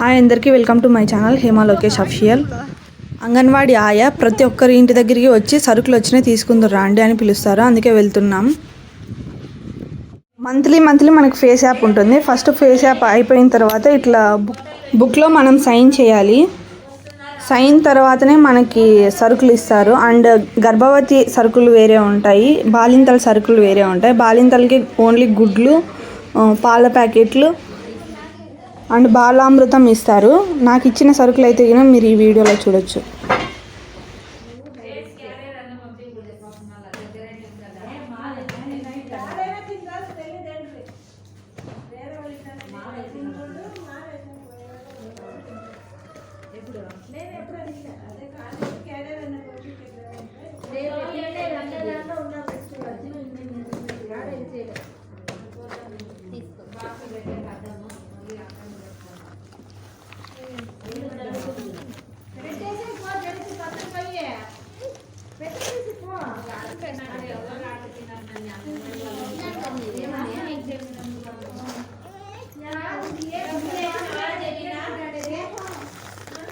Hi అందరికీ welcome to my channel Hema Lokesh official. Anganwadi ఆయా ప్రతి ఒక్కరి ఇంటి దగ్గరికి వచ్చి సరుకులు వచ్చినాయి తీసుకుందరు రాండి అని పిలుస్తారు. అందుకే వెళ్తున్నాం. మంత్లీ మంత్లీ మనకు ఫేస్ యాప్ ఉంటుంది. ఫస్ట్ ఫేస్ యాప్ అయిపోయిన తర్వాత ఇట్లా బుక్ బుక్లో మనం సైన్ చేయాలి. సైన్ తర్వాతనే మనకి సరుకులు ఇస్తారు. అండ్ గర్భవతి సరుకులు వేరే ఉంటాయి. బాలింతల సరుకులు వేరే ఉంటాయి. బాలింతలకి ఓన్లీ గుడ్లు పాల ప్యాకెట్లు అండ్ బాలామృతం ఇస్తారు. నాకు ఇచ్చిన సరుకులు అయితే మీరు ఈ వీడియోలో చూడొచ్చు.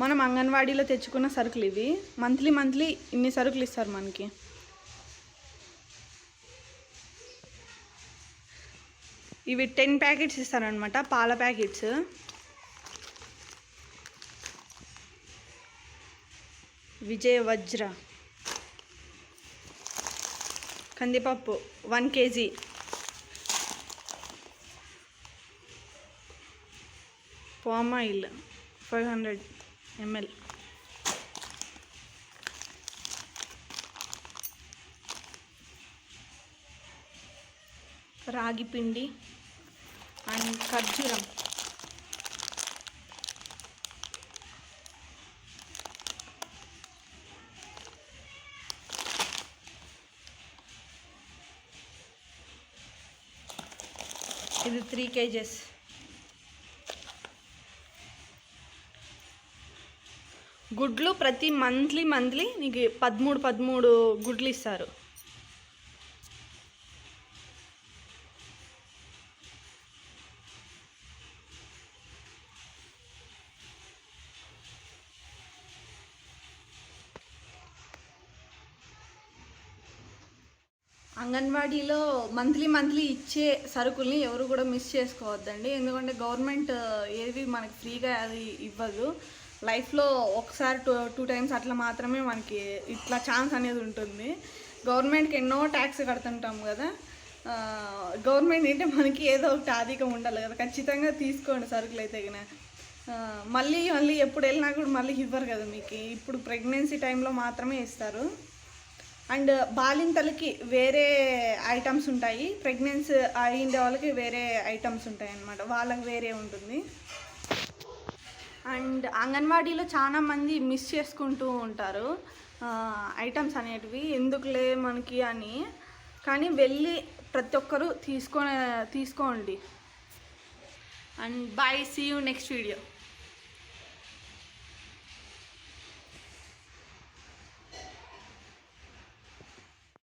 మనం అంగన్వాడీలో తెచ్చుకున్న సరుకులు ఇవి. మంత్లీ మంత్లీ ఇన్ని సరుకులు ఇస్తారు మనకి. ఇవి టెన్ ప్యాకెట్స్ ఇస్తారనమాట పాల ప్యాకెట్స్. విజయ వజ్ర కందిపప్పు one KG. Palm oil five hundred. ML రాగి పిండి అండ్ ఖర్జూరం. ఇది త్రీ కేజెస్. గుడ్లు ప్రతి మంత్లీ మంత్లీ నీకు పదమూడు పదమూడు గుడ్లు ఇస్తారు. అంగన్వాడీలో మంత్లీ మంత్లీ ఇచ్చే సరుకుల్ని ఎవరు కూడా మిస్ చేసుకోవద్దండి. ఎందుకంటే గవర్నమెంట్ ఏవి మనకి ఫ్రీగా అది ఇవ్వదు. లైఫ్లో ఒకసారి టూ టూ టైమ్స్ అట్లా మాత్రమే మనకి ఇట్లా ఛాన్స్ అనేది ఉంటుంది. గవర్నమెంట్కి ఎన్నో ట్యాక్స్ కడుతుంటాం కదా. గవర్నమెంట్ అంటే మనకి ఏదో ఒకటి ఆధికం ఉండాలి కదా. ఖచ్చితంగా తీసుకోండి సరుకులు అయితే కానీ మళ్ళీ మళ్ళీ ఎప్పుడు వెళ్ళినా కూడా మళ్ళీ ఇవ్వరు కదా మీకు. ఇప్పుడు ప్రెగ్నెన్సీ టైంలో మాత్రమే ఇస్తారు. అండ్ బాలింతలకి వేరే ఐటమ్స్ ఉంటాయి. ప్రెగ్నెన్సీ అయిండే వాళ్ళకి వేరే ఐటమ్స్ ఉంటాయి అన్నమాట వాళ్ళకి వేరే ఉంటుంది. అండ్ అంగన్వాడీలో చాలా మంది మిస్ చేసుకుంటూ ఉంటారు. ఐటమ్స్ అనేటివి ఎందుకులే మనకి అని. కానీ వెళ్ళి ప్రతి ఒక్కరూ తీసుకొని తీసుకోండి. And bye see you next video